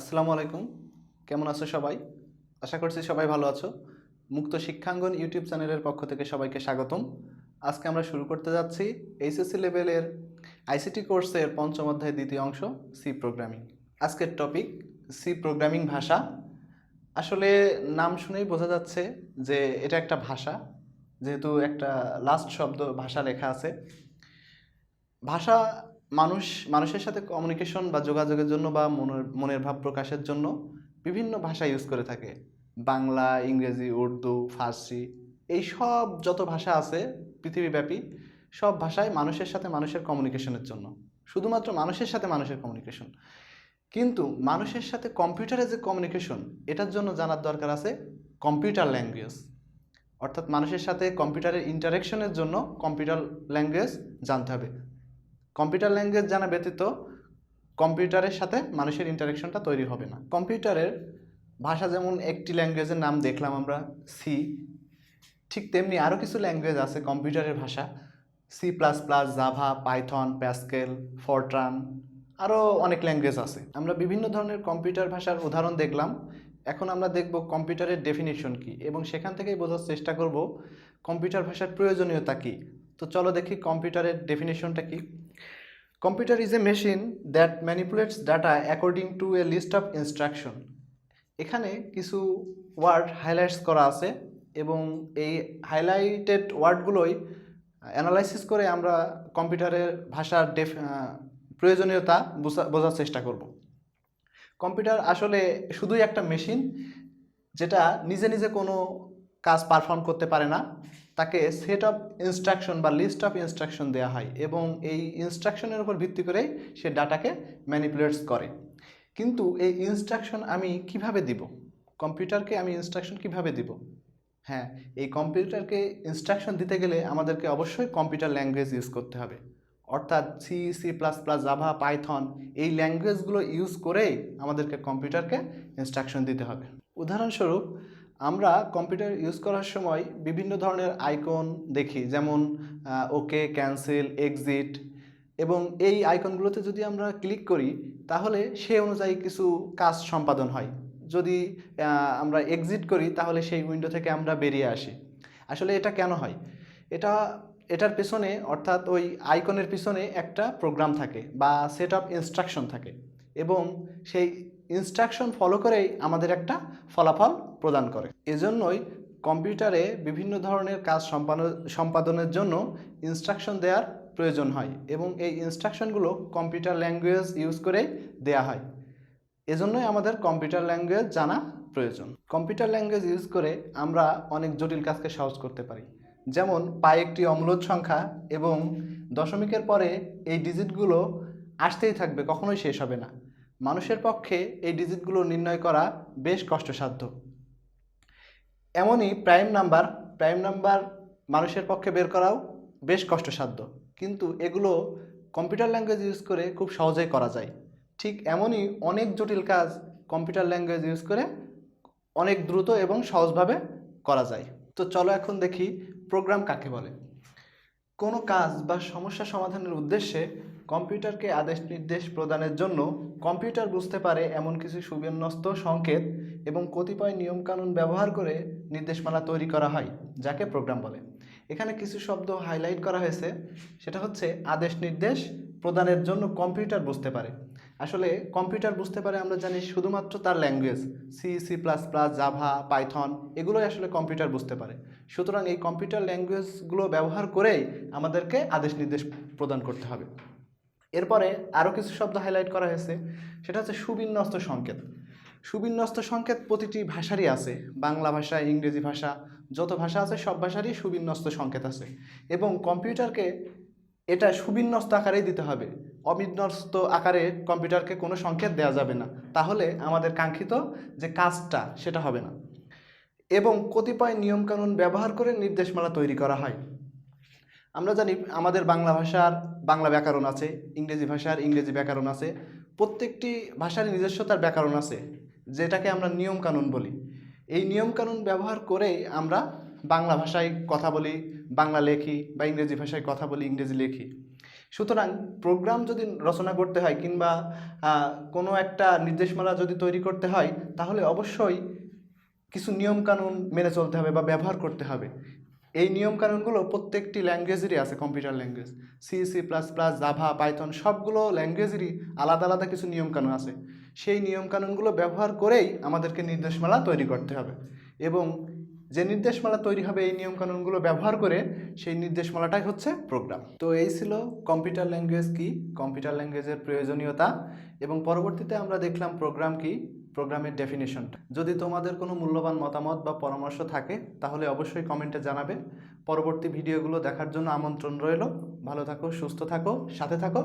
আসসালামু আলাইকুম। কেমন আছো সবাই? আশা করছি সবাই ভালো আছো। মুক্ত শিক্ষাঙ্গন ইউটিউব চ্যানেলের পক্ষ থেকে সবাইকে স্বাগতম। আজকে আমরা শুরু করতে যাচ্ছি এইচএসসি লেভেলের আইসিটি কোর্সের পঞ্চম অধ্যায় দ্বিতীয় অংশ সি প্রোগ্রামিং আজকের টপিক সি প্রোগ্রামিং ভাষা। আসলে নাম শুনেই বোঝা যাচ্ছে যে এটা একটা ভাষা, যেহেতু একটা লাস্ট শব্দ ভাষা লেখা আছে। ভাষা মানুষ, মানুষের সাথে কমিউনিকেশন বা যোগাযোগের জন্য বা মনের মনের ভাব প্রকাশের জন্য বিভিন্ন ভাষা ইউজ করে থাকে। বাংলা, ইংরেজি, উর্দু, ফার্সি, এই সব যত ভাষা আছে পৃথিবীব্যাপী, সব ভাষায় মানুষের সাথে মানুষের কমিউনিকেশনের জন্য। শুধুমাত্র মানুষের সাথে মানুষের কমিউনিকেশন কিন্তু মানুষের সাথে কম্পিউটারের যে কমিউনিকেশন এটার জন্য জানার দরকার আছে কম্পিউটার ল্যাঙ্গুয়েজ অর্থাৎ মানুষের সাথে কম্পিউটারের ইন্টারেকশনের জন্য কম্পিউটার ল্যাঙ্গুয়েজ জানতে হবে। কম্পিউটার ল্যাঙ্গুয়েজ জানা ব্যতীত কম্পিউটারের সাথে মানুষের ইন্টারেকশনটা তৈরি হবে না। কম্পিউটারের ভাষা যেমন একটি ল্যাঙ্গুয়েজের নাম দেখলাম আমরা সি ঠিক তেমনি আরও কিছু ল্যাঙ্গুয়েজ আছে কম্পিউটারের ভাষা। C plus plus Java Python Pascal Fortran আরও অনেক ল্যাঙ্গুয়েজ আছে। আমরা বিভিন্ন ধরনের কম্পিউটার ভাষার উদাহরণ দেখলাম। এখন আমরা দেখব কম্পিউটারের ডেফিনেশন কি এবং সেখান থেকেই বোঝার চেষ্টা করব কম্পিউটার ভাষার প্রয়োজনীয়তা কী। তো চলো দেখি কম্পিউটারের ডেফিনেশনটা কি। Computer is a machine that manipulates data according to a list of instruction এখানে কিছু ওয়ার্ড হাইলাইটস করা আছে এবং এই হাইলাইটেড ওয়ার্ডগুলোই অ্যানালাইসিস করে আমরা কম্পিউটারের ভাষার ডেফ প্রয়োজনীয়তা বোঝা, বোঝার চেষ্টা করব। কম্পিউটার আসলে শুধুই একটা মেশিন যেটা নিজে নিজে কোনো কাজ পারফর্ম করতে পারে না। তাকে সেট অফ ইনস্ট্রাকশন বা লিস্ট অফ ইনস্ট্রাকশন দেওয়া হয় এবং এই ইনস্ট্রাকশনের উপর ভিত্তি করেই সে ডাটাকে ম্যানিপুলেটস করে। কিন্তু এই ইনস্ট্রাকশন আমি কীভাবে দিব? কম্পিউটারকে আমি ইনস্ট্রাকশন কীভাবে দিব? হ্যাঁ এই কম্পিউটারকে ইনস্ট্রাকশন দিতে গেলে আমাদেরকে অবশ্যই কম্পিউটার ল্যাঙ্গুয়েজ ইউজ করতে হবে। অর্থাৎ C C plus plus Java Python এই ল্যাঙ্গুয়েজগুলো ইউজ করেই আমাদেরকে কম্পিউটারকে ইনস্ট্রাকশন দিতে হবে। উদাহরণস্বরূপ আমরা কম্পিউটার ইউজ করার সময় বিভিন্ন ধরনের আইকন দেখি, যেমন ওকে, ক্যান্সেল, এক্সিট এবং এই আইকনগুলোতে যদি আমরা ক্লিক করি, তাহলে সে অনুযায়ী কিছু কাজ সম্পাদন হয়। যদি আমরা এক্সিট করি, তাহলে সেই উইন্ডো থেকে আমরা বেরিয়ে আসি। আসলে এটা কেন হয়? এটা, এটার পেছনে, অর্থাৎ ওই আইকনের পিছনে একটা প্রোগ্রাম থাকে বা সেট অফ ইনস্ট্রাকশন থাকে এবং সেই ইনস্ট্রাকশন ফলো করেই আমাদের একটা ফলাফল প্রদান করে। এজন্যই কম্পিউটারে বিভিন্ন ধরনের কাজ সম্পাদন, সম্পাদনের জন্য ইনস্ট্রাকশন দেওয়ার প্রয়োজন হয় এবং এই ইনস্ট্রাকশনগুলো কম্পিউটার ল্যাঙ্গুয়েজ ইউজ করে দেয়া হয়। এজন্যই আমাদের কম্পিউটার ল্যাঙ্গুয়েজ জানা প্রয়োজন। কম্পিউটার ল্যাঙ্গুয়েজ ইউজ করে আমরা অনেক জটিল কাজকে সহজ করতে পারি। যেমন পাই একটি অম্লজ সংখ্যা এবং দশমিকের পরে এই ডিজিটগুলো আসতেই থাকবে, কখনোই শেষ হবে না। মানুষের পক্ষে এই ডিজিটগুলো নির্ণয় করা বেশ কষ্টসাধ্য। এমনই প্রাইম নাম্বার প্রাইম নাম্বার মানুষের পক্ষে বের করাও বেশ কষ্টসাধ্য। কিন্তু এগুলো কম্পিউটার ল্যাঙ্গুয়েজ ইউজ করে খুব সহজেই করা যায়। ঠিক এমনই অনেক জটিল কাজ কম্পিউটার ল্যাঙ্গুয়েজ ইউজ করে অনেক দ্রুত এবং সহজভাবে করা যায়। তো চলো এখন দেখি প্রোগ্রাম কাকে বলে। কোনো কাজ বা সমস্যা সমাধানের উদ্দেশ্যে কম্পিউটারকে আদেশ নির্দেশ প্রদানের জন্য কম্পিউটার বুঝতে পারে এমন কিছু সুবিন্যস্ত সংকেত এবং কতিপয় নিয়মকানুন ব্যবহার করে নির্দেশমালা তৈরি করা হয়, যাকে প্রোগ্রাম বলে। এখানে কিছু শব্দ হাইলাইট করা হয়েছে। সেটা হচ্ছে আদেশ নির্দেশ প্রদানের জন্য কম্পিউটার বুঝতে পারে। আসলে কম্পিউটার বুঝতে পারে আমরা জানি শুধুমাত্র তার language C C plus plus Java Python এগুলোই আসলে কম্পিউটার বুঝতে পারে। সুতরাং এই কম্পিউটার ল্যাঙ্গুয়েজগুলো ব্যবহার করেই আমাদেরকে আদেশ নির্দেশ প্রদান করতে হবে। এরপরে আরও কিছু শব্দ হাইলাইট করা হয়েছে, সেটা হচ্ছে সুবিন্যস্ত সংকেত। সুবিন্যস্ত সংকেত প্রতিটি ভাষারই আছে, বাংলা ভাষা, ইংরেজি ভাষা, যত ভাষা আছে সব ভাষারই সুবিন্যস্ত সংকেত আছে। এবং কম্পিউটারকে এটা সুবিন্যস্ত আকারেই দিতে হবে। অবিন্যস্ত আকারে কম্পিউটারকে কোনো সংকেত দেওয়া যাবে না। তাহলে আমাদের কাঙ্ক্ষিত যে কাজটা, সেটা হবে না। এবং কতিপয় নিয়মকানুন ব্যবহার করে নির্দেশমালা তৈরি করা হয়। আমরা জানি আমাদের বাংলা ভাষার বাংলা ব্যাকরণ আছে, ইংরেজি ভাষার ইংরেজি ব্যাকরণ আছে, প্রত্যেকটি ভাষার নিজস্ব তার ব্যাকরণ আছে, যেটাকে আমরা নিয়মকানুন বলি। এই নিয়মকানুন ব্যবহার করেই আমরা বাংলা ভাষায় কথা বলি, বাংলা লেখি বা ইংরেজি ভাষায় কথা বলি, ইংরেজি লেখি। সুতরাং প্রোগ্রাম যদি রচনা করতে হয় কিংবা কোনো একটা নির্দেশমালা যদি তৈরি করতে হয়, তাহলে অবশ্যই কিছু নিয়মকানুন মেনে চলতে হবে বা ব্যবহার করতে হবে। এই নিয়মকানুনগুলো প্রত্যেকটি ল্যাঙ্গুয়েজেরই আছে, computer language. C C plus plus Java Python সবগুলো ল্যাঙ্গুয়েজেরই আলাদা আলাদা কিছু নিয়মকানুন আছে। সেই নিয়মকানুনগুলো ব্যবহার করেই আমাদেরকে নির্দেশমালা তৈরি করতে হবে। এবং যে নির্দেশমালা তৈরি হবে এই নিয়মকানুনগুলো ব্যবহার করে সেই নির্দেশমালাটাই হচ্ছে প্রোগ্রাম। তো এই ছিল কম্পিউটার ল্যাঙ্গুয়েজ কি, কম্পিউটার ল্যাঙ্গুয়েজের প্রয়োজনীয়তা, এবং পরবর্তীতে আমরা দেখলাম প্রোগ্রাম কি। প্রোগ্রামের ডেফিনেশনটা। যদি তোমাদের কোনো মূল্যবান মতামত বা পরামর্শ থাকে, তাহলে অবশ্যই কমেন্টে জানাবে। পরবর্তী ভিডিওগুলো দেখার জন্য আমন্ত্রণ রইল। ভালো থাকো, সুস্থ থাকো, সাথে থাকো।